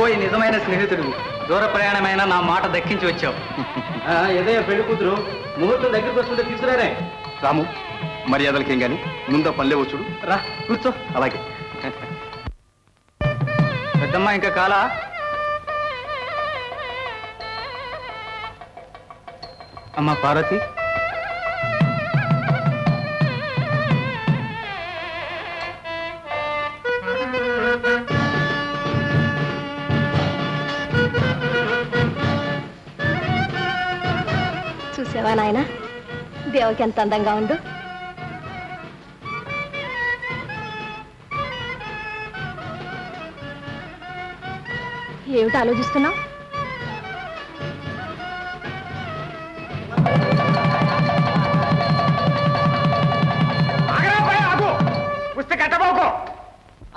స్నేహితుడు దూర ప్రయాణమైన నా మాట దక్కించి వచ్చావు. ఏదయ్యా పెళ్ళి కూతురు? ముహూర్తం దగ్గరికి వస్తుంటే తీసుకురారే. రాము మర్యాదలకేం గాని ముందు పల్లె వచ్చుడు రా కూర్చో. అలాగే. పెద్దమ్మ ఇంకా కాలా? అమ్మ పార్వతి. చూసావా నాయన? దేవకి ఎంత అందంగా ఉండు. ఏమిటి ఆలోచిస్తున్నావు?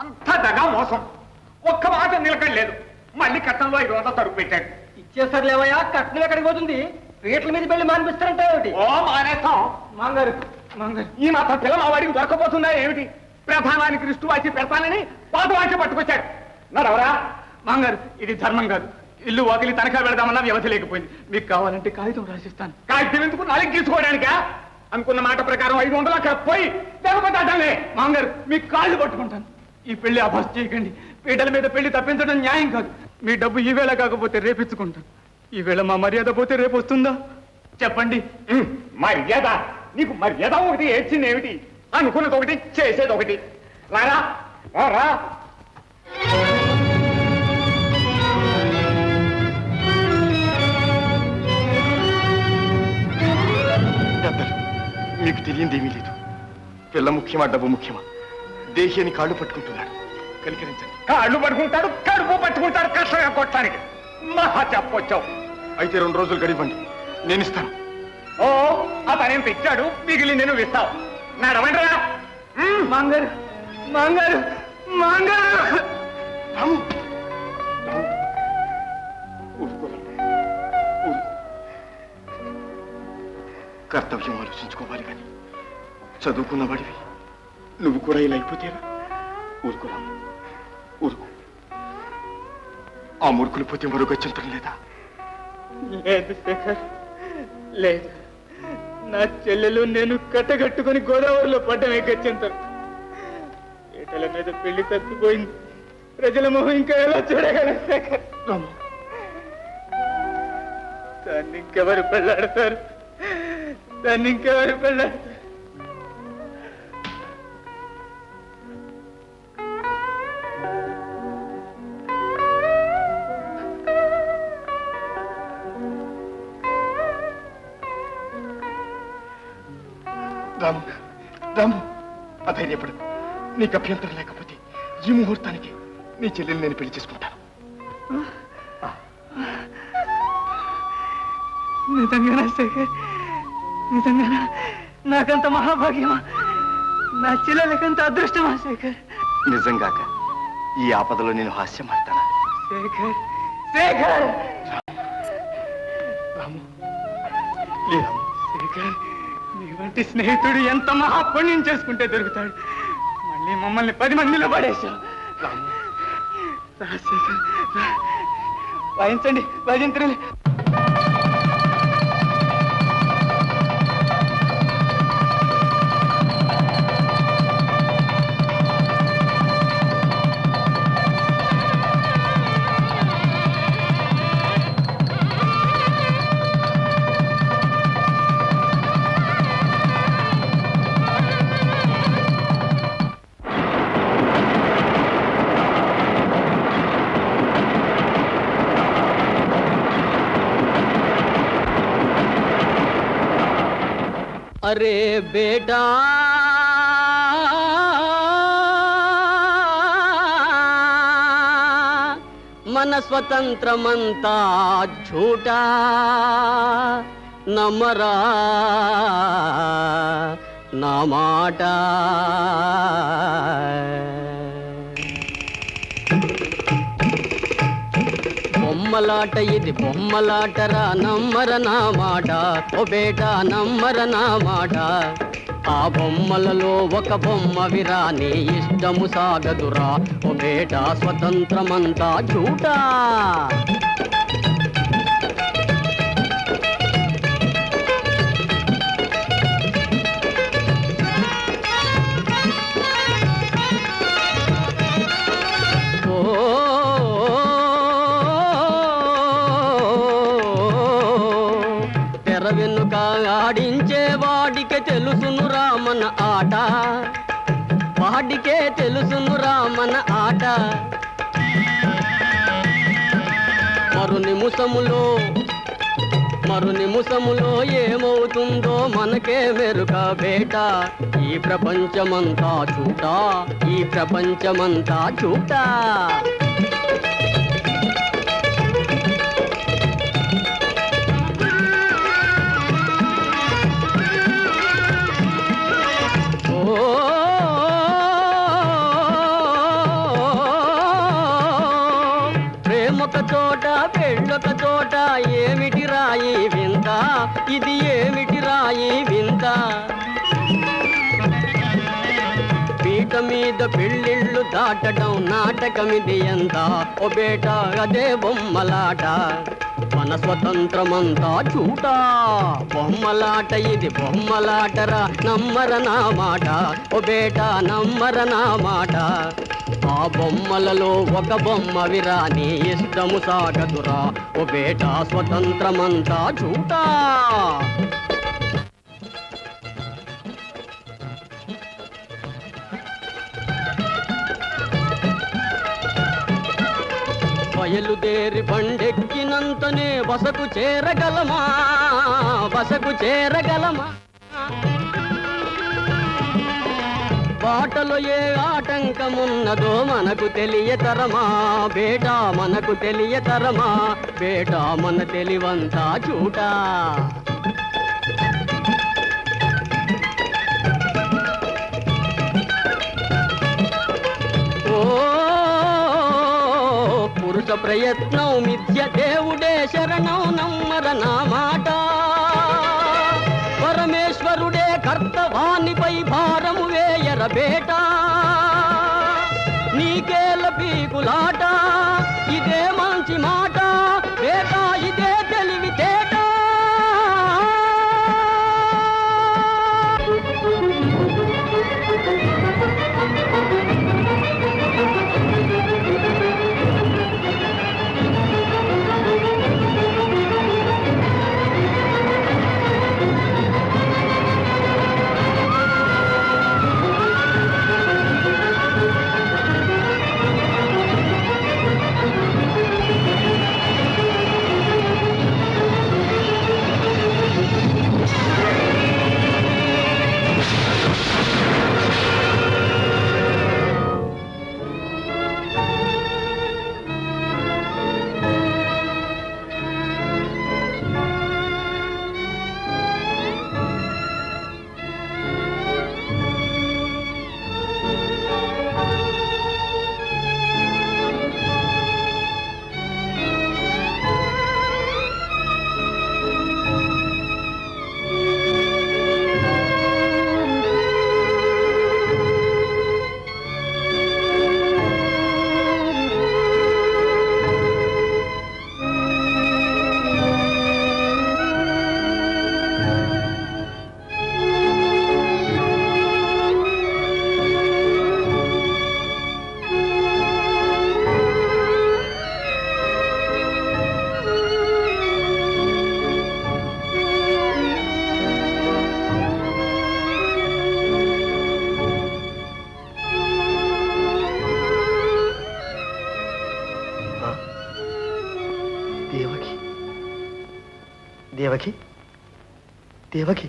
అంతా దగా మోసం. ఒక్క మాట నిలకడలేదు. మళ్ళీ కట్టంలో ఐదు వందలు తరుగు పెట్టాడు. ఇచ్చేసారు లేవయ్యా కట్నం ఎక్కడికి పోతుంది? పీటల మీద పెళ్ళి మానిపిస్తారంటే ఏమిటి? ఓ మానేస్తాం. మాంగారు మాంగారు. ఈ మాత్రం పిల్ల మా వాడికి దొరకపోతుందా ఏమిటి? ప్రధానానికి రిస్టు వాచి పెడతానని పాత వాచి పట్టుకొచ్చాడు. నడవరా? మాంగారు ఇది ధర్మం కాదు. ఇల్లు వదిలి తనఖా పెడదామన్నా వ్యవధి లేకపోయింది. మీకు కావాలంటే కాగితం రాసిస్తాను. కాగితం ఎందుకు నాలుగు తీసుకోవడానికా అనుకున్న మాట ప్రకారం ఐదు వందలు అక్కడ పోయి అడ్డలే మాంగారు మీకు కాళ్ళు పట్టుకుంటాను. ఈ పెళ్ళి అభాస్ చేయకండి. పీటల మీద పెళ్ళి తప్పించడం న్యాయం కాదు. మీ డబ్బు ఈ వేళ కాకపోతే రేపిచ్చుకుంటాను. ఈ వేళ మా మర్యాద పోతే రేపు వస్తుందా? చెప్పండి. మర్యాద? నీకు మర్యాద ఒకటి ఏడ్చింది ఏమిటి? అనుకున్నది ఒకటి చేసేది ఒకటి. రారా? రా మీకు తెలియందేమీ లేదు. పిల్ల ముఖ్యమా డబ్బు ముఖ్యమా? దేహి అని కాళ్ళు పట్టుకుంటున్నాడు. కనికరించండి. కాళ్ళు పట్టుకుంటాడు కడుపు పట్టుకుంటాడు కష్టంగా కొట్టడానికి. మహా చెప్పొచ్చావు. అయితే రెండు రోజులు గడివ్వండి. నేను ఇస్తాను. ఓ అతనేం తెచ్చాడు మిగిలి నేను ఇస్తావు నడవండిరా. మాంగారు మాంగారు మాంగారు. కర్తవ్యం ఆలోచించుకోవాలి కానీ చదువుకున్న వాడివి. నువ్వు కూడా ఇలా అయిపోతేరా? ఊరుకోరా. ఊరుకో. ఆ మురుకులు పోతే మరో గచ్చంతరం లేదా? లేదు శేఖర్? లేదు. నా చెల్లెలు నేను కట్టగట్టుకుని గోదావరిలో పడ్డమే గచ్చింతారు పీటల మీద పెళ్ళి తప్పిపోయింది. ప్రజల మొహం ఇంకా ఎలా చూడగలను శేఖర్? దాన్ని ఇంకెవరు పెళ్ళాడతారు దాన్ని ఇంకెవరు పెళ్ళాడతారు రాము రాము అధైర్యపడు. నీకు అభ్యంతరం లేకపోతే ఈ ముహూర్తానికి నీ చెల్లెలు నేను పెళ్ళి చేసుకుంటాను. నిజంగానా శేఖర్? నిజంగానా? నాకంత మహాభాగ్యమా? నా చెల్లెలకంత అదృష్టమా శేఖర్? నిజంగాక ఈ ఆపదలో నేను హాస్యం ఆడతానా శేఖర్ శేఖర్! రాము? శేఖర్ నీ వంటి స్నేహితుడు ఎంత మహాపుణ్యం చేసుకుంటే దొరుకుతాడు? మళ్ళీ మమ్మల్ని పది మందిలో పడేశావు. రా. వాయించండి. अरे बेटा। मन स्वतंत्र मंता झूठा न मरा न माटा। బొమ్మలాట ఇది బొమ్మలాటరా నమ్మర నా మాట. ఓ బేట నమ్మర నా మాట. ఆ బొమ్మలలో ఒక బొమ్మ విరాని ఇష్టము సాగదురా. ఓ బేట స్వతంత్రమంతా చూటా ఆడించే వాడికే తెలుసును రామన ఆట. వాడికే తెలుసును రామన ఆట. మరు నిముసములో మరు నిముసములో ఏమవుతుందో మనకే వెరుక బేట. ఈ ప్రపంచమంతా చూటా ఈ ప్రపంచమంతా చూటా. ఇది ఏమిటి రాయి వింత? పీట మీద పెళ్ళిళ్ళు దాటడం నాటకమిది ఎంత? ఓ బేట అదే బొమ్మలాట. మన స్వతంత్రమంతా చూటా. బొమ్మలాట ఇది బొమ్మలాటరా నమ్మర నా మాట. ఓ బేట నమ్మర నా మాట. ఆ బొమ్మలలో ఒక బొమ్మ విరా నీ ఇష్టము సాగదురా. ఓ బేట స్వతంత్రమంతా చూటా. బయలుదేరి బండెక్కినంతనే వసకు చేరగలమా? వసకు చేరగలమా? బాటలో ఏ ఆటంకమున్నదో మనకు తెలియతరమా? బేటా మనకు తెలియతరమా? బేటా మన తెలివంతా చూటా ప్రయత్నం మిథ్య దేవుడే శరణం నమ్మర నా మాట. దేవకి? దేవకి?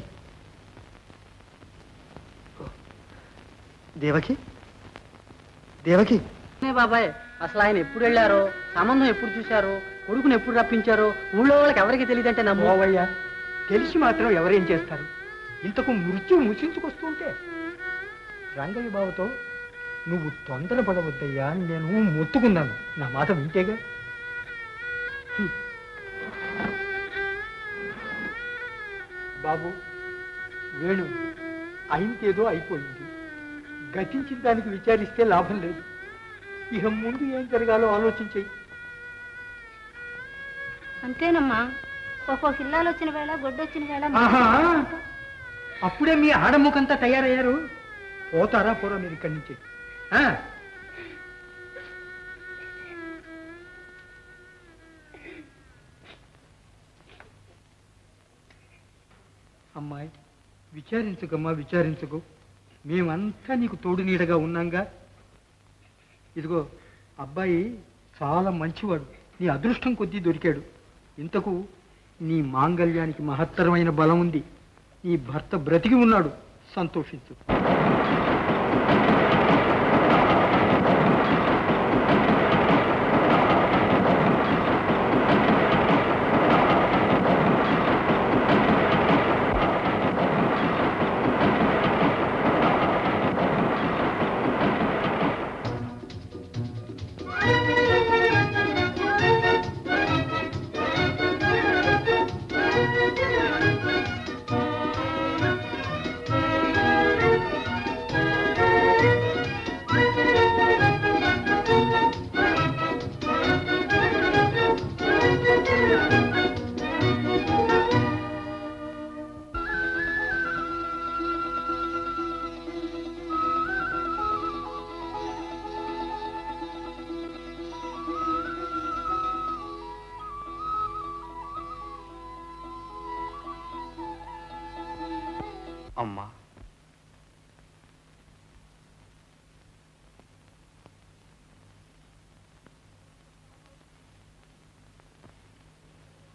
దేవకి? దేవకి? బాబాయ్ అసలు ఆయన ఎప్పుడు వెళ్ళారో సంబంధం ఎప్పుడు చూశారో కొడుకుని ఎప్పుడు రప్పించారో ఊళ్ళో వాళ్ళకి ఎవరికి తెలియదంటే నమ్ము. పోవయ్యా తెలిసి మాత్రం ఎవరేం చేస్తారు? ఇంతకు మృత్యు ముసించుకొస్తుంటే రంగయ్య బాబుతో నువ్వు తొందరపడవద్దయ్యా అని నేను మొత్తుకున్నాను. నా మాట వింటేగా? బాబు. వేణు అయిందేదో అయిపోయింది. గతించిన దానికి విచారిస్తే లాభం లేదు. ఇక ముందు ఏం జరగాలో ఆలోచించేయి. అంతేనమ్మా. ఒక్కొక్క ఇల్లాలు వచ్చిన వేళ గొడ్డొచ్చిన వేళ అప్పుడే మీ ఆడముఖంతా తయారయ్యారు? పోతారా పోరా మీరు ఇక్కడి నుంచి? అమ్మాయి విచారించుకమ్మా విచారించుకు. మేమంతా నీకు తోడు నీడగా ఉన్నాంగా. ఇదిగో అబ్బాయి చాలా మంచివాడు. నీ అదృష్టం కొద్దీ దొరికాడు. ఇంతకు నీ మాంగళ్యానికి మహత్తరమైన బలం ఉంది. నీ భర్త బ్రతికి ఉన్నాడు. సంతోషించు.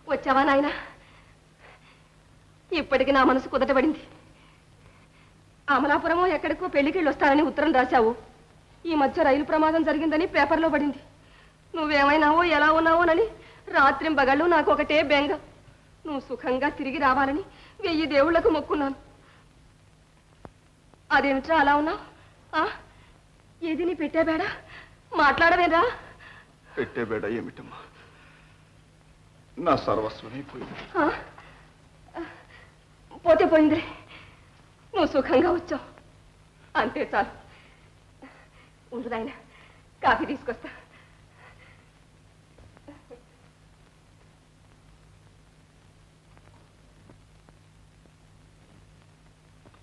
వచ్చావా నాయనా? ఇప్పటికి నా మనసు కుదటబడింది అమలాపురమో ఎక్కడికో పెళ్ళికెళ్ళి వస్తానని ఉత్తరం రాశావు. ఈ మధ్య రైలు ప్రమాదం జరిగిందని పేపర్లో పడింది. నువ్వేమైనావో ఎలా ఉన్నావోనని రాత్రి బగళ్ళు నాకు ఒకటే బెంగ. నువ్వు సుఖంగా తిరిగి రావాలని వెయ్యి దేవుళ్ళకు మొక్కున్నాను. అదేమిట్రా అలా ఉన్నావు? ఆ? ఏది నీ పెట్టేబేడా మాట్లాడవేరా? పెట్టేబేడా ఏమిటమ్మా? నా సర్వస్వమైపోయింది? పోతే పోయింది నువ్వు సుఖంగా వచ్చావు. అంతే చాలు. ఉండు నాయన కాఫీ తీసుకొస్తా.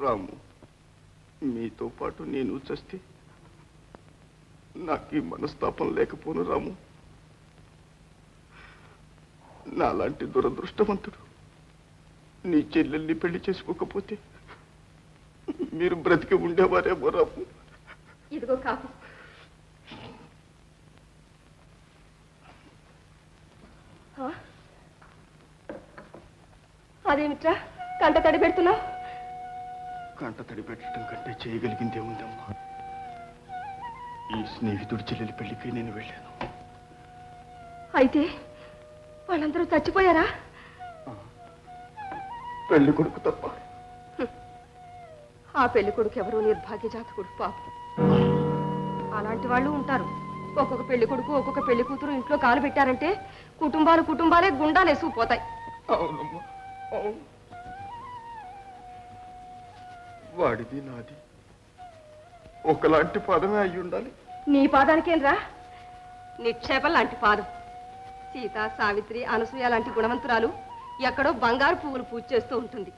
రాము మీతో పాటు నేను చస్తే నాకు ఈ మనస్తాపం లేకపోను రాము. నాలాంటి దురదృష్టవంతుడు. నీ చెల్లెల్ని పెళ్ళి చేసుకోకపోతే మీరు బ్రతికి ఉండేవారేమో రాము. ఇదిగో ఆ? అదేమిట్రా? కంట తడి పెడుతున్నావు? కంట తడి పెట్టడం కంటే చేయగలిగిందే ఉందమ్మా ఈ స్నేహితుడి చెల్లెలి పెళ్ళికి నేను వెళ్ళాను. అయితే వాళ్ళందరూ చచ్చిపోయారా? పెళ్ళి కొడుకు తప్ప. ఆ పెళ్ళి కొడుకు ఎవరో? నిర్భాగ్య జాతకుడు పాపం. అలాంటి వాళ్ళు ఉంటారు. ఒక్కొక్క పెళ్ళి కొడుకు ఒక్కొక్క పెళ్ళి కూతురు ఇంట్లో కాలు పెట్టారంటే కుటుంబాలు కుటుంబాలే గుండాలు అవును. వాడిది నాది. ఒకలాంటి పదమే అయి ఉండాలి నీ పాదానికేం రా నిక్షేపం లాంటి పాదం. సీత సావిత్రి అనసూయ లాంటి గుణవంతురాలు ఎక్కడో బంగారు పువ్వులు పూజ చేస్తూ ఉంటుంది.